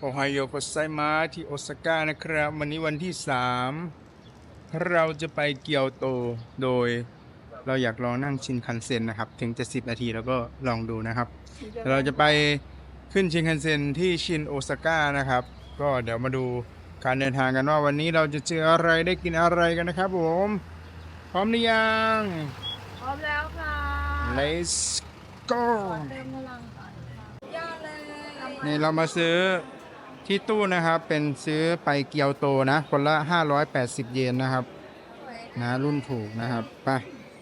โอไฮโอโกไซมาที่โอซาก้านะครับ วันนี้วันที่ 3 เราจะไปเกียวโตโดย เราอยากลองนั่งชินคันเซ็นนะครับ ถึงจะ 10 นาทีแล้วก็ลองดูนะครับ เราจะไปขึ้นชินคันเซ็นที่ชินโอซาก้านะครับ ก็เดี๋ยวมาดูการเดินทางกันว่าวันนี้เราจะเจออะไรได้กินอะไรกันนะครับผม พร้อมหรือยัง พร้อมแล้วค่ะ Let's go เติมพลังก่อนค่ะยอดเลย นี่เรามาซื้อ ที่ตู้นะครับเป็นซื้อไปเกียวโตนะคนละ 580 เยนนะครับนะรุ่นถูกนะครับไป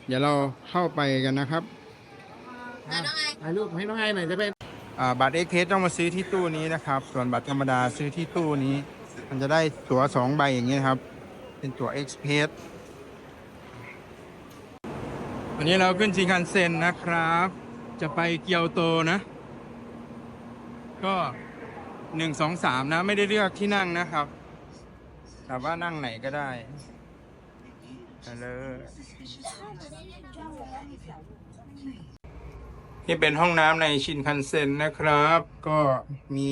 เดี๋ยวเราเข้าไปกันนะครับถ่ายรูปให้น้องไอหน่อยจะเป็นอ่าบัตรเอ็กเพสต้องมาซื้อที่ตู้นี้นะครับ ส่วนบัตรธรรมดาซื้อที่ตู้นี้ มันจะได้ตั๋วสองใบอย่างเงี้ยครับ เป็นตั๋วเอ็กเพสวันนี้เราขึ้นชินคันเซ็นนะครับ จะไปเกียวโตนะ ก็ หนึ่งสองสามนะ ไม่ได้เลือกที่นั่งนะครับแต่ว่านั่งไหนก็ได้ไปเลยนี่เป็นห้องน้ำในชินคันเซ็นนะครับ ก็มี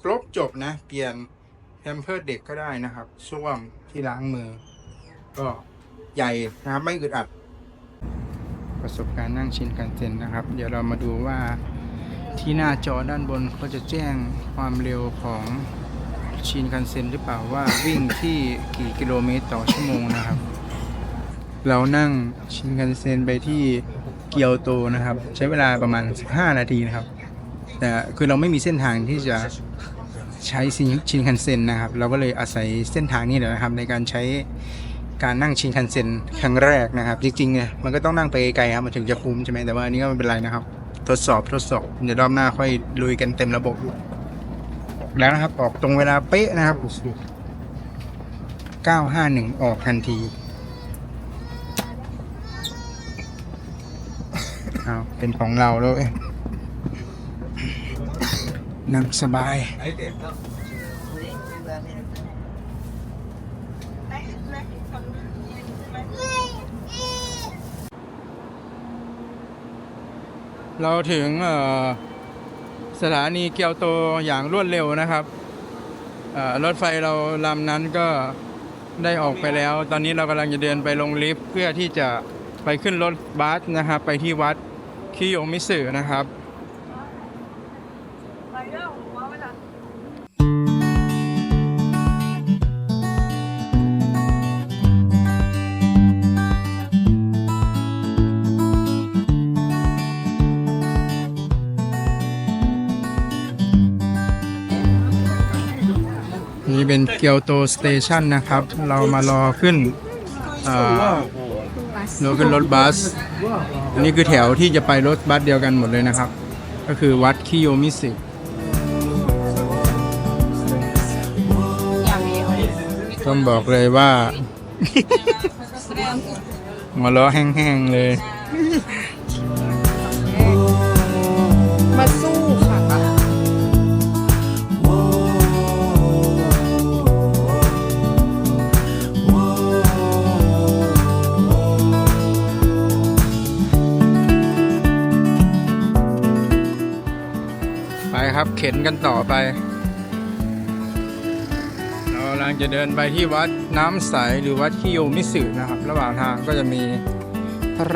ครบจบนะ เปลี่ยนแพมเพิร์ดเด็กก็ได้นะครับส้วมที่ล้างมือ ก็ใหญ่นะครับไม่อึดอัด ประสบการณ์นั่งชินคันเซ็นนะครับ เดี๋ยวเรามาดูว่า ที่หน้าจอด้านบนเขาจะแจ้งความเร็วของชินคันเซ็นหรือเปล่าว่าวิ่งที่กี่กิโลเมตรต่อชั่วโมงนะครับ เรานั่งชินคันเซ็นไปที่เกียวโตนะครับ ใช้เวลาประมาณ 15 นาทีนะครับ แต่คือเราไม่มีเส้นทางที่จะใช้ชินคันเซ็นนะครับ เราก็เลยอาศัยเส้นทางนี้แหละนะครับ ในการใช้การนั่งชินคันเซ็นครั้งแรกนะครับ จริงๆเนี่ยมันก็ต้องนั่งไปไกลครับมันถึงจะคุ้มใช่ไหมแต่ว่าอันนี้ก็ไม่เป็นไรนะครับ ดสอบทดสอบ เดี๋ยวรอบหน้าค่อยลุยกันเต็มระบบ แล้วนะครับ ออกตรงเวลาเป๊ะนะครับ951ออกทันทีเอาเป็นของเราแล้วเว้ยนั่งสบาย เราถึงสถานีเกียวโตอย่างรวดเร็วนะครับรถไฟเราลำนั้นก็ได้ออกไปแล้ว ตอนนี้เรากำลังจะเดินไปลงลิฟต์เพื่อที่จะไปขึ้นรถบัสนะครับ ไปที่วัดคิโยมิสึนะครับ นี่เป็นเกียวโตสเตชันนะครับ เรามารอขึ้นเอ่อรถขึ้นรถบัส อันนี้คือแถวที่จะไปรถบัสเดียวกันหมดเลยนะครับ ก็คือวัดคิโยมิสึต้องบอกเลยว่าหัวล้อแห้งๆเลย มาสู้ ค่ะไปครับ เข็นกันต่อไป เรากำลังจะเดินไปที่วัดน้ำใสหรือวัดคิโยมิสึนะครับ ระหว่างทางก็จะมี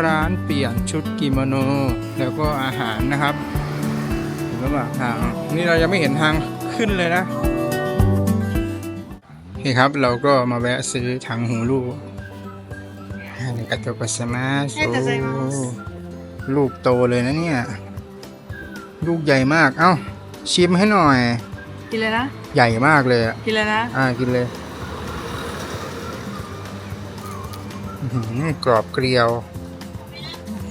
ร้านเปลี่ยนชุดกิโมโน แล้วก็อาหารนะครับอยู่ระหว่างทางนี่เรายังไม่เห็นทางขึ้นเลยนะโอเคครับเราก็มาแวะซื้อถังหูลูกอันนี้กาโตกัสมาสโอ้ลูกโตเลยนะเนี่ย ลูกใหญ่มาก เอ้า ชิมให้หน่อย กินเลยนะ ใหญ่มากเลยอะกินเลยนะ อ่ากินเลยอื้อหือกรอบเกลียว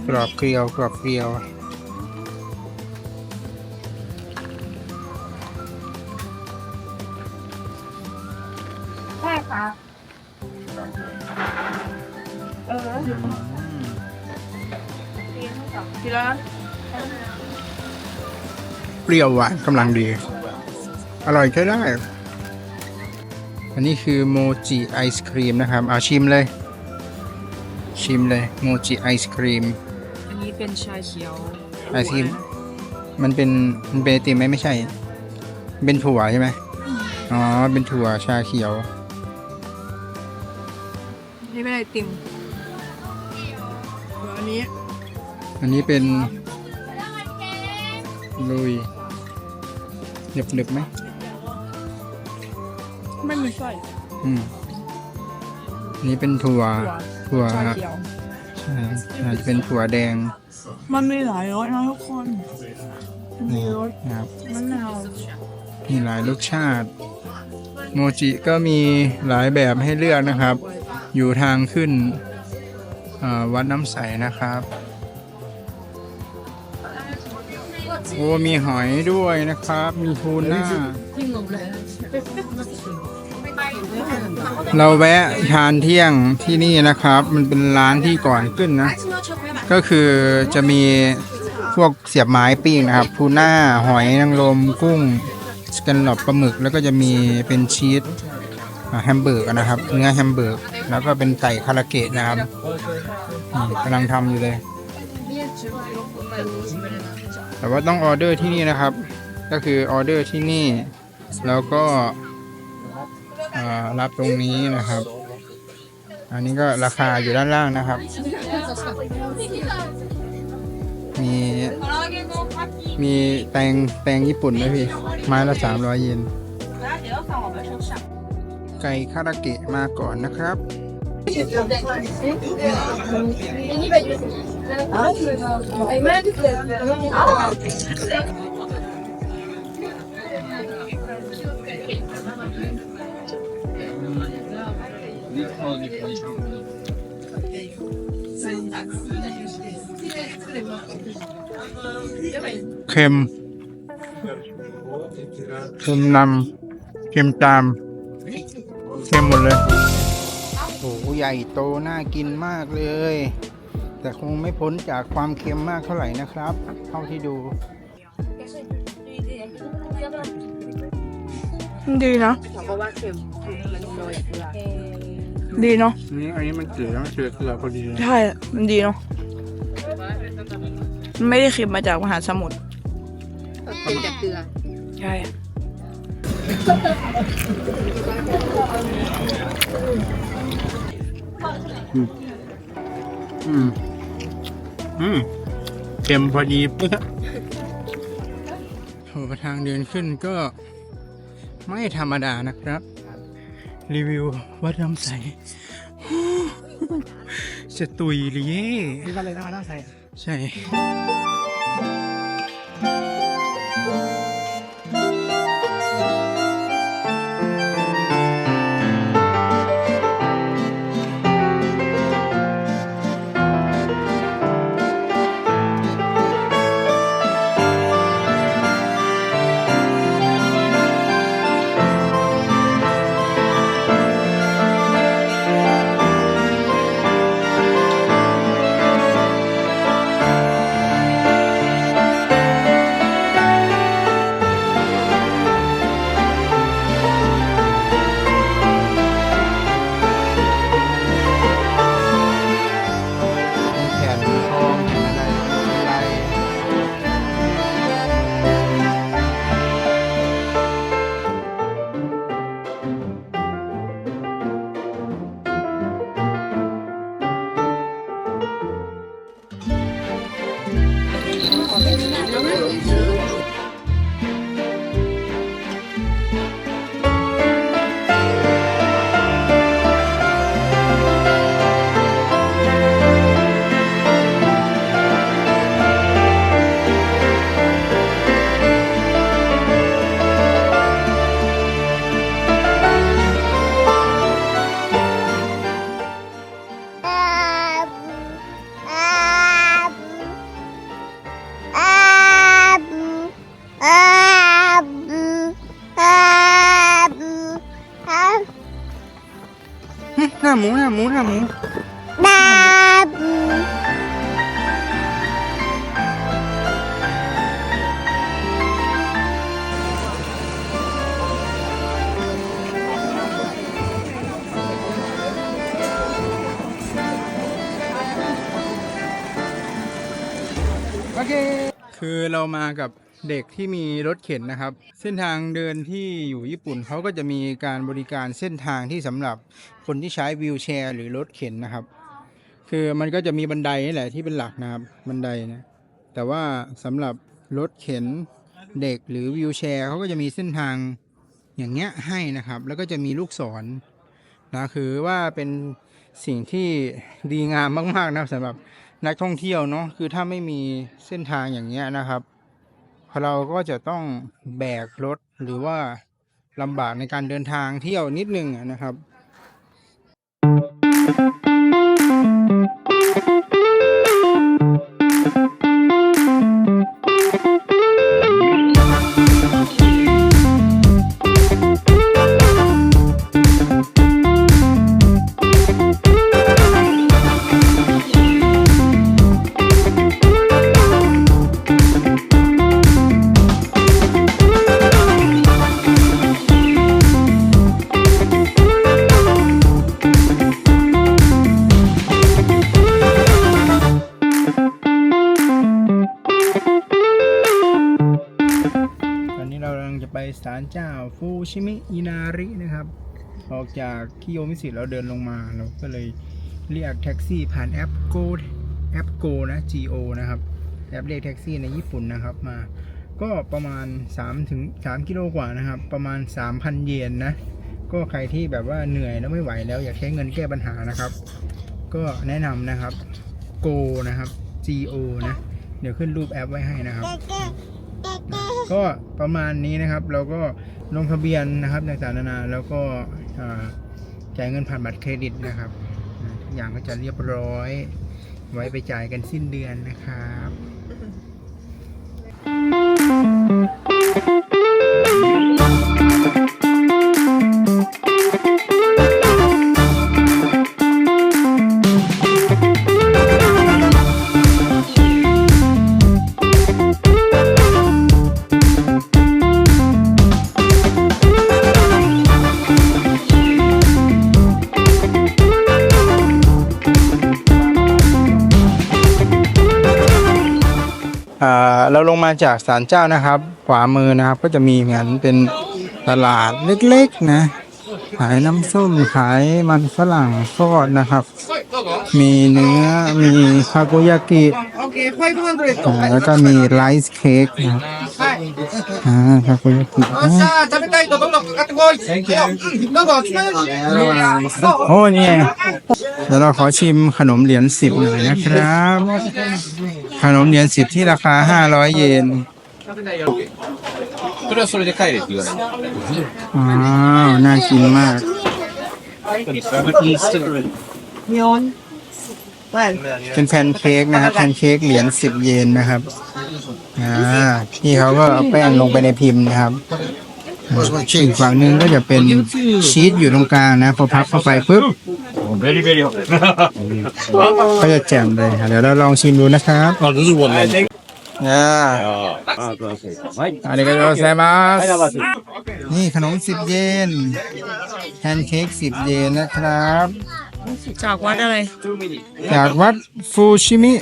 กรอบเกลียวกรอบเกลียว เปรี้ยวหวานกำลังดี อร่อยใช้ได้ อันนี้คือโมจิไอศครีมนะครับ เอาชิมเลย ชิมเลยโมจิไอศครีม อันนี้เป็นชาเขียวไอศครีม มันเป็นมันเป็นไอติมไหมไม่ใช่ เป็นถั่วใช่ไหมอ๋อ เป็นถั่วชาเขียว นี่เป็นไอติมอันนี้ อันนี้เป็นลุย หนึบหนึบๆไหมไม่มีไส้อืมอันนี้เป็นถั่วถั่วชาเขียวใช่อาจจะเป็นถั่วแดง มันมีหลายรสนะทุกคนมีรสนะครับมะนาวมีหลายรสชาติ โมจิก็มีหลายแบบให้เลือกนะครับ อยู่ทางขึ้นเอ่อวัดน้ำใสนะครับ โอ้มีหอยด้วยนะครับ มีทูน่าเราแวะทานเที่ยงที่นี่นะครับ มันเป็นร้านที่ก่อนขึ้นนะ ก็คือจะมีพวกเสียบไม้ปิ้งนะครับทูน่าหอยนางรมกุ้งสแกันหลอบปลาหมึก แล้วก็จะมีเป็นชีสอ่าแฮมเบอร์กนะครับ เนื้อแฮมเบอร์กแล้วก็เป็นไก่คาราเกะนะครับนี่กำลังทำอยู่เลย แต่ว่าต้องออเดอร์ที่นี่นะครับ ก็คือออเดอร์ที่นี่ แล้วก็รับตรงนี้นะครับ อันนี้ก็ราคาอยู่ด้านล่างนะครับ มีมีแตงแตงญี่ปุ่นด้วยพี่ ไม้ละสามร้อยเยนไก่คาราเกะมาก่อนนะครับ เค็มเค็มนำเค็มตามเค็มหมดเลยโอ้โหใหญ่โตน่ากินมากเลย แต่คงไม่พ้นจากความเค็มมากเท่าไหร่นะครับ เท่าที่ดู ดีนะดีเนาะนี่อันนี้มันเกลือมันเกลือเกลือพอดีเลยใช่มันดีเนาะมันไม่ได้เค็มมาจากมหาสมุทรเป็นจากเกลือใช่อืม อืมเค็มพอดีเป๊ะโหทางเดินขึ้นก็ไม่ธรรมดานะครับ รีวิววัดน้ำใสจะตุยเลยเย่นี่ก็เลยน่าน่าใส่ใช่ หึหน้าหมูหน้าหมูหน้าหมูโอเค คือเรามากับ เด็กที่มีรถเข็นนะครับ เส้นทางเดินที่อยู่ญี่ปุ่นเขาก็จะมีการบริการเส้นทางที่สำหรับคนที่ใช้วีลแชร์หรือรถเข็นนะครับ คือมันก็จะมีบันไดนี่แหละที่เป็นหลักนะครับบันไดนะแต่ว่าสำหรับรถเข็นเด็กหรือวีลแชร์เขาก็จะมีเส้นทางอย่างเงี้ยให้นะครับ แล้วก็จะมีลูกศรนนะคือว่าเป็นสิ่งที่ดีงามมากๆนะสำหรับนักท่องเที่ยวเนาะคือถ้าไม่มีเส้นทางอย่างเงี้ยนะครับ เราก็จะต้องแบกรถหรือว่าลำบากในการเดินทางเที่ยวนิดนึงนะครับ ฟูชิมิอินารินะครับ ออกจากคิโยมิสิเราเดินลงมาเราก็เลยเรียกแท็กซี่ผ่านแอป Go แอป Go นะ Go นะครับแอปเรียกแท็กซี่ในญี่ปุ่นนะครับมา ก็ประมาณ3ถึง3กิโลกว่านะครับ ประมาณ 3,000 เยนนะ ก็ใครที่แบบว่าเหนื่อยแล้วไม่ไหวแล้วอยากใช้เงินแก้ปัญหานะครับ ก็แนะนำนะครับ Go นะครับ Go นะ เดี๋ยวขึ้นรูปแอปไว้ให้นะครับ ก็ประมาณนี้นะครับ เราก็ลงทะเบียนนะครับในต่างๆนานาแล้วก็จ่ายเงินผ่านบัตรเครดิตนะครับ อย่างก็จะเรียบร้อย ไว้ไปจ่ายกันสิ้นเดือนนะครับ เราลงมาจากศาลเจ้านะครับ ขวามือนะครับก็จะมีเหมือนเป็นตลาดเล็กๆนะ ขายน้ำส้มขายมันฝรั่งทอดนะครับ มีเนื้อมีคาโกยากิอ่าแล้วก็มีไรซ์เค้กนะครับ อ่าครับคุณโอ้นี่เดี๋ยวเราขอชิมขนมเหรียญสิบหน่อยนะครับ ขนมเหรียญสิบที่ราคาห้าร้อยเยนอ๋อน่ากินมาก มีอน เป็นแพนเค้กนะครับแพนเค้กเหรียญสิบเยนนะครับอ่าที่เขาก็เอาแป้งลงไปในพิมพ์นะครับอีกฝั่งหนึ่งก็จะเป็นชีสอยู่ตรงกลางนะ พอพับเข้าไปปุ๊บเบรดี้เบรดี้ก็จะแจ่มเลยเดี๋ยวเราลองชิมดูนะครับเรารู้สึกวนเลยอันนี้ก็จะใส่มานี่ขนมสิบเยนแพนเค้กสิบเยนนะครับ จากวัดอะไร จากวัดฟูชิมิ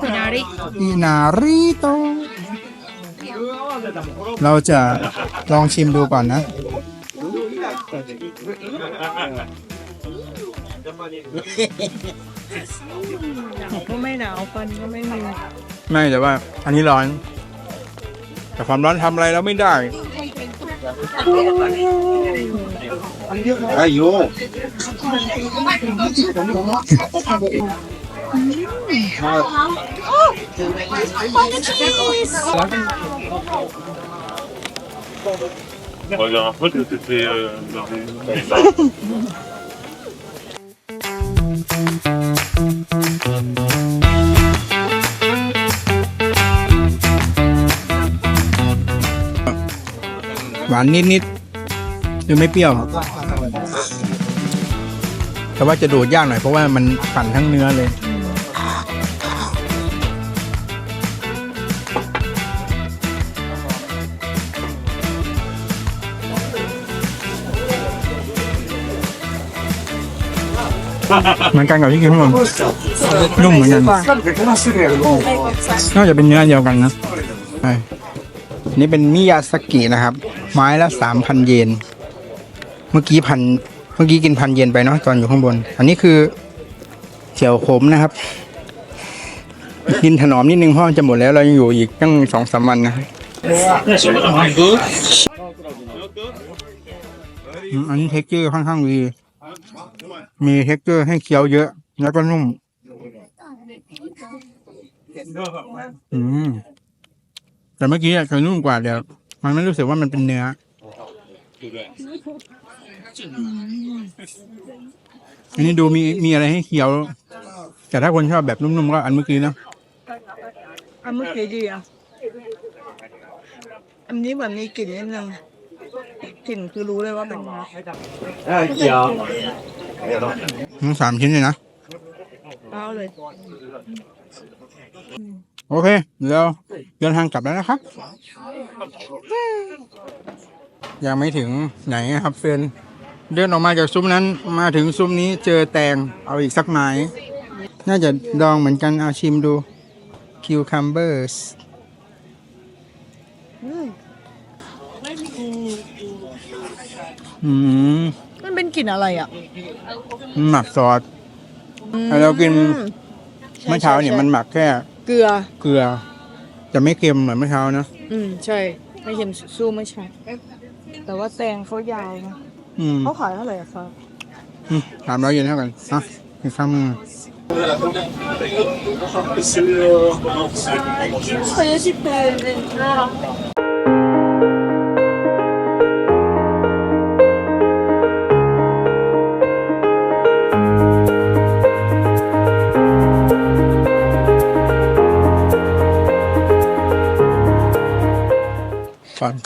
พินาริอินาริโตเราจะลองชิมดูก่อนนะ ก็ไม่หนาวฟันก็ไม่มีไม่แต่ว่า อันนี้ร้อน แต่ความร้อนทำอะไรแล้วไม่ได้ 아요. 맞아, 호텔 드세요. หวานนิดๆคือไม่เปรี้ยว แต่ว่าจะดูดยากหน่อยเพราะว่ามันปั่นทั้งเนื้อเลย เหมือนกันกับที่กินข้างบนนุ่มเหมือนกัน น่าจะเป็นเนื้อเดียวกันนะใช่ นี่เป็นมิยาสกินะครับ ไม้ละสามพันเยน เมื่อกี้พันเมื่อกี้กินพันเยนไปเนาะตอนอยู่ข้างบน อันนี้คือเจียวขมนะครับ กินถนอมนิดนึงพราะมันจะหมดแล้วเรายังอยู่อีกตั้งสองสามวันนะอันนี้เท็กเจอร์ค่อนข้างดี มีเท็กเจอร์ให้เคี้ยวเยอะ แล้วก็นุ่ม อืม แต่เมื่อกี้อะจะนุ่มกว่าเดี๋ยว มันไม่รู้สึกว่ามันเป็นเนื้ออันนี้ดูมีมีอะไรให้เคี้ยว แต่ถ้าคนชอบแบบนุ่มๆก็อันเมื่อกี้เนอะอันเมื่อกี้ดีอะอันนี้เหมือนมีกลิ่นนิดนึงกลิ่นคือรู้เลยว่าเป็นเนื้อทั้งสามชิ้นเลยนะเอาเลย โอเค เดี๋ยวเดินทางกลับแล้วนะครับ ยังไม่ถึงไหนครับเฟรนเดินออกมาจากซุ้มนั้น มาถึงซุ้มนี้เจอแตงเอาอีกสักไม้ น่าจะดองเหมือนกันเอาชิมดู cucumbers อืมมันเป็นกลิ่นอะไรอะ หมักซอสเรากินเมื่อเช้าเนี่ยมันหมักแค่ เกลือ เกลือ จะไม่เค็มเหมือนเมื่อเช้านะ อืมใช่ ไม่เค็มสู้ไม่ใช่แต่ว่าแตงเขายาวนะอืมเขาขายเท่าไหร่อะครับสามร้อยเยนเท่ากันอะอีกคำหนึ่งก่อน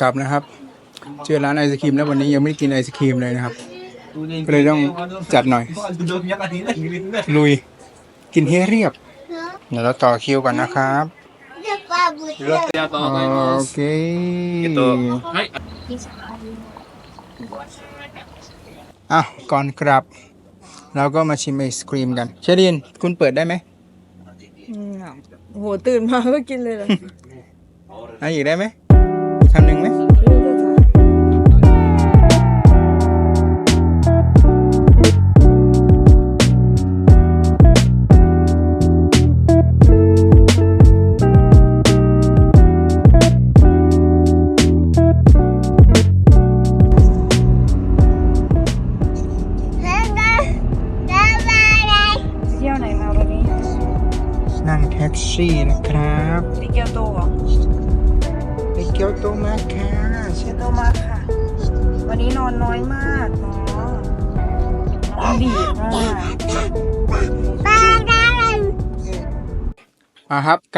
กลับนะครับ เจอร้านไอศครีมแล้ววันนี้ยังไม่ได้กินไอศครีมเลยนะครับ ก็เลยต้องจัดหน่อย ลุย กินให้เรียบ เดี๋ยวเราต่อคิวกันนะครับโอเคอะก่อนกลับ เราก็มาชิมไอศครีมกัน เชอรินคุณเปิดได้ไหมอืมอะโอ้โหตื่นมาก็กินเลยเหรออะอีกได้ไหมอีก คำหนึ่งไหม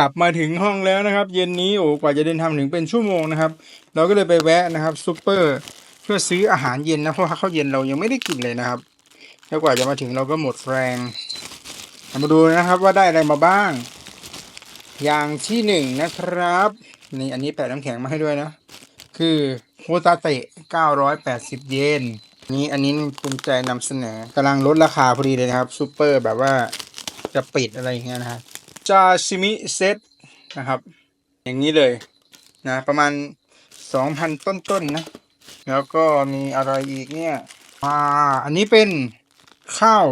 ลับมาถึงห้องแล้วนะครับ เย็นนี้โอ้กว่าจะเดินทางถึงเป็นชั่วโมงนะครับ เราก็เลยไปแวะนะครับซูเปอร์เพื่อซื้ออาหารเย็นนะเพราะข้าวเย็นเรายังไม่ได้กินเลยนะครับแล้วกว่าจะมาถึงเราก็หมดแรงมาดูนะครับว่าได้อะไรมาบ้าง อย่างที่หนึ่งนะครับนี่อันนี้แปะน้ำแข็งมาให้ด้วยนะ คือโฮตาเตะ 980 เยนนี่อันนี้ภูมิใจนำเสนอกำลังลดราคาพอดีเลยนะครับซูเปอร์แบบว่าจะปิดอะไรอย่างเงี้ยนะครับ จาชิมิเซตนะครับ อย่างนี้เลยนะประมาณ 2,000 ต้นๆนนะ แล้วก็มีอะไรอีกเนี่ยอ่าอันนี้เป็นข้าว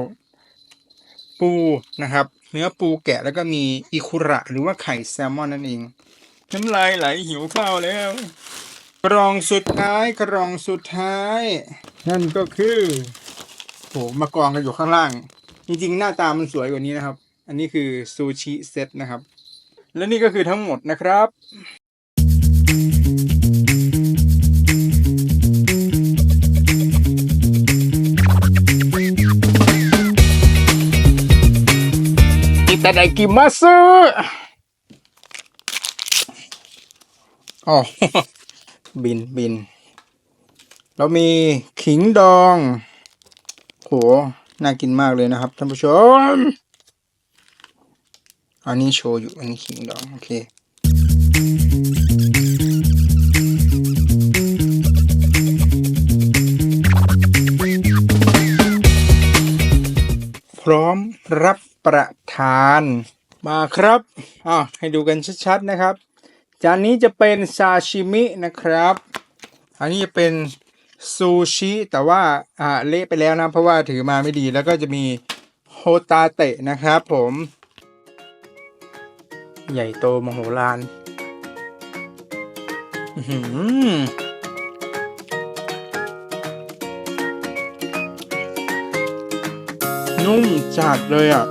ปูนะครับ เนื้อปูแกะแล้วก็มีอิคุระหรือว่าไข่แซลมอนนั่นเอง น้ำลายไหลหิวข้าวแล้วกล่องสุดท้ายกล่องสุดท้าย นั่นก็คือโหมากองกันอยู่ข้างล่าง จริงๆ หน้าตามันสวยกว่านี้นะครับ อันนี้คือซูชิเซตนะครับ และนี่ก็คือทั้งหมดนะครับอิตาไดกิมัสอ๋อ บินบิน เรามีขิงดอง โห น่ากินมากเลยนะครับท่านผู้ชม อันนี้โชว์อยู่อันนี้ขิงดองโอเคพร้อมรับประทานมาครับอ่าให้ดูกันชัดๆนะครับ จานนี้จะเป็นซาชิมินะครับ อันนี้จะเป็นซูชิแต่ว่าอ่าเละไปแล้วนะ เพราะว่าถือมาไม่ดีแล้วก็จะมีโฮตาเตะนะครับผม ใหญ่โตมโหฬารหือนุ่มจัดเลยอะ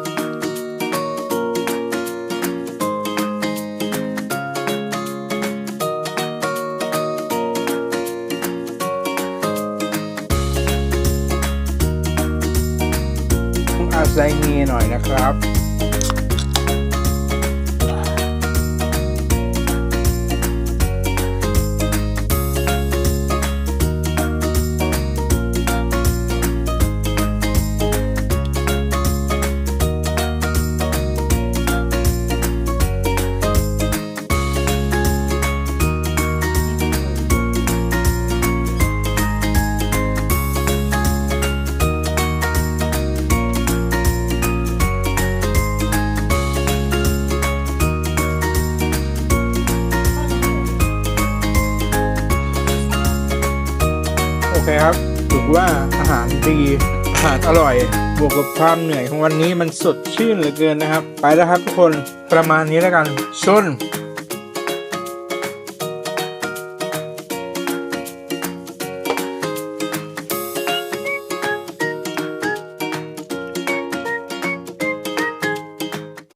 ต้องอาศัยงีหน่อยนะครับ ดีอาหารอร่อย บวกกับความเหนื่อยของวันนี้มันสดชื่นเหลือเกินนะครับ ไปแล้วครับทุกคนประมาณนี้แล้วกันชน